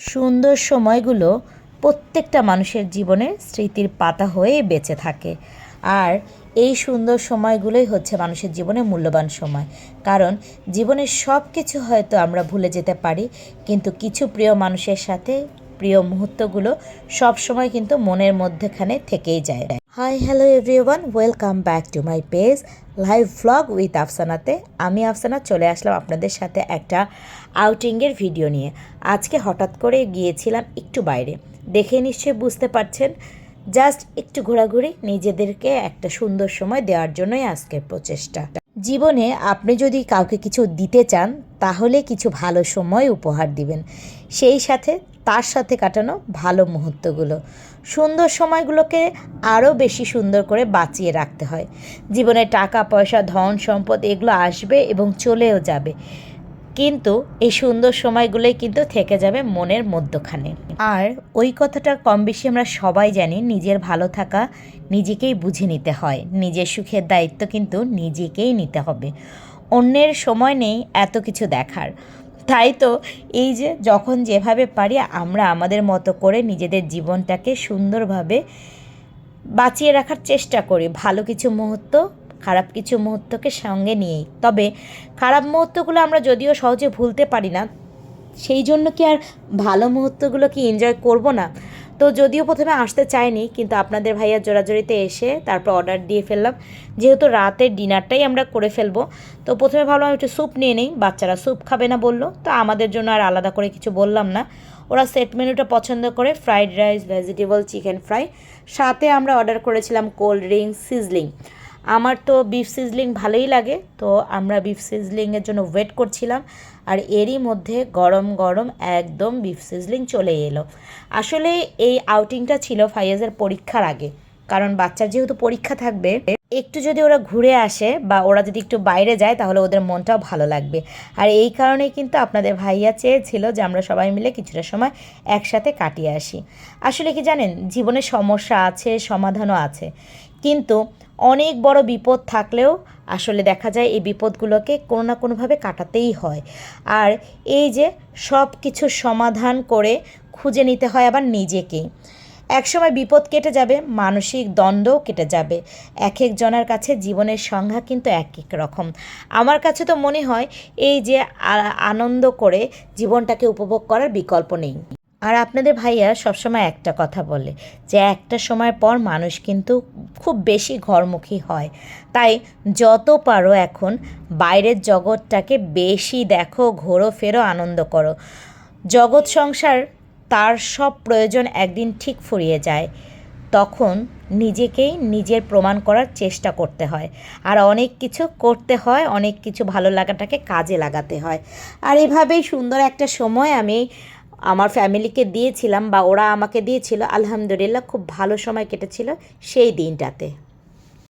সুন্দর সময়গুলো প্রত্যেকটা মানুষের জীবনে স্মৃতির পাতা হয়ে বেঁচে থাকে। আর এই সুন্দর সময়গুলোই হচ্ছে মানুষের জীবনে মূল্যবান সময়। কারণ জীবনের সব কিছু হয়তো আমরা ভুলে যেতে পারি, কিন্তু কিছু প্রিয় মানুষের সাথে প্রিয় মুহূর্তগুলো সব সময় কিন্তু মনের মধ্যেখানে থেকেই যায়। Hi hello everyone welcome back to my page live vlog with আফসানাতে আমি আফসানা চলে আসলাম আপনাদের সাথে একটা আউটিংয়ের ভিডিও নিয়ে। আজকে হঠাৎ করে গিয়েছিলাম একটু বাইরে। দেখে নিশ্চয়ই বুঝতে পারছেন জাস্ট একটু ঘোরাঘুরি নিজেদেরকে একটা সুন্দর সময় দেওয়ার জন্যই আজকের প্রচেষ্টা। জীবনে আপনি যদি কাউকে কিছু দিতে চান, তাহলে কিছু ভালো সময় উপহার দিবেন। সেই সাথে তার সাথে কাটানো ভালো মুহূর্তগুলো। সুন্দর সময়গুলোকে আরও বেশি সুন্দর করে বাঁচিয়ে রাখতে হয়। জীবনে টাকা, পয়সা, ধন, সম্পদ এগুলো আসবে এবং চলেও যাবে। কিন্তু এই সুন্দর সময়গুলোই কিন্তু থেকে যাবে মনের মধ্যখানে। আর ওই কথাটা কম বেশি আমরা সবাই জানি, নিজের ভালো থাকা নিজেকেই বুঝে নিতে হয়। নিজের সুখের দায়িত্ব কিন্তু নিজেকেই নিতে হবে। অন্যের সময় নেই এত কিছু দেখার। তাই তো, এই যে যখন যেভাবে পারি আমরা আমাদের মতো করে নিজেদের জীবনটাকে সুন্দরভাবে বাঁচিয়ে রাখার চেষ্টা করি। ভালো কিছু মুহূর্ত, খারাপ কিছু মুহূর্তকে সঙ্গে নিয়েই। তবে খারাপ মুহূর্তগুলো আমরা যদিও সহজে ভুলতে পারি না, সেই জন্য কি আর ভালো মুহূর্তগুলো কি এনজয় করব না? তো যদিও প্রথমে আসতে চাইনি, কিন্তু আপনাদের ভাইয়া জোড়াজোড়িতে এসে তারপর অর্ডার দিয়ে ফেললাম। যেহেতু রাতের ডিনারটাই আমরা করে ফেলব, তো প্রথমে ভাবলাম একটু স্যুপ নিয়ে নিই, বাচ্চারা স্যুপ খাবে না বলল। তো আমাদের জন্য আর আলাদা করে কিছু বললাম না। ওরা সেট মেনুটা পছন্দ করে fried rice vegetable chicken fry সাথে আমরা অর্ডার করেছিলাম কোল্ড ড্রিঙ্কস সিজলিং আমার তো বিফ সিজলিং ভালোই লাগে, তো আমরা বিফ সিজলিংয়ের জন্য ওয়েট করছিলাম, আর এরই মধ্যে গরম গরম একদম বিফ সিজলিং চলে এলো। আসলে এই আউটিংটা ছিল ফাইয়াজের পরীক্ষার আগে, কারণ বাচ্চার যেহেতু পরীক্ষা থাকবে, একটু যদি ওরা ঘুরে আসে বা ওরা যদি একটু বাইরে যায়, তাহলে ওদের মনটাও ভালো লাগবে। আর এই কারণেই কিন্তু আপনাদের ভাইয়া চেয়েছিল যে আমরা সবাই মিলে কিছুটা সময় একসাথে কাটিয়ে আসি। আসলে কি জানেন, জীবনে সমস্যা আছে, সমাধানও আছে। কিন্তু অনেক বড় বিপদ থাকলেও আসলে দেখা যায় এই বিপদগুলোকে কোনো না কোনোভাবে কাটাতেই হয়। আর এই যে সব কিছু সমাধান করে খুঁজে নিতে হয় আবার নিজেকেই একসময় বিপদ কেটে যাবে, মানসিক দ্বন্দ্বও কেটে যাবে। এক একজনের কাছে জীবনের সংজ্ঞা কিন্তু এক এক রকম। আমার কাছে তো মনে হয় এই যে আনন্দ করে জীবনটাকে উপভোগ করার বিকল্প নেই। আর আপনাদের ভাইয়া সবসময় একটা কথা বলে যে একটা সময় পর মানুষ কিন্তু খুব বেশি ঘরমুখী হয়। তাই যত পারো এখন বাইরের জগৎটাকে বেশি দেখো, ঘোরো, ফেরো, আনন্দ করো। জগৎ সংসার তার সব প্রয়োজন একদিন ঠিক ফুরিয়ে যায়। তখন নিজেকেই নিজের প্রমাণ করার চেষ্টা করতে হয়। আর অনেক কিছু করতে হয়, অনেক কিছু ভালো লাগাটাকে কাজে লাগাতে হয়। আর এভাবেই সুন্দর একটা সময় আমি আমার ফ্যামিলিকে দিয়েছিলাম বা ওরা আমাকে দিয়েছিল আলহামদুলিল্লাহ খুব ভালো সময় কেটেছিল সেই দিনটাতে।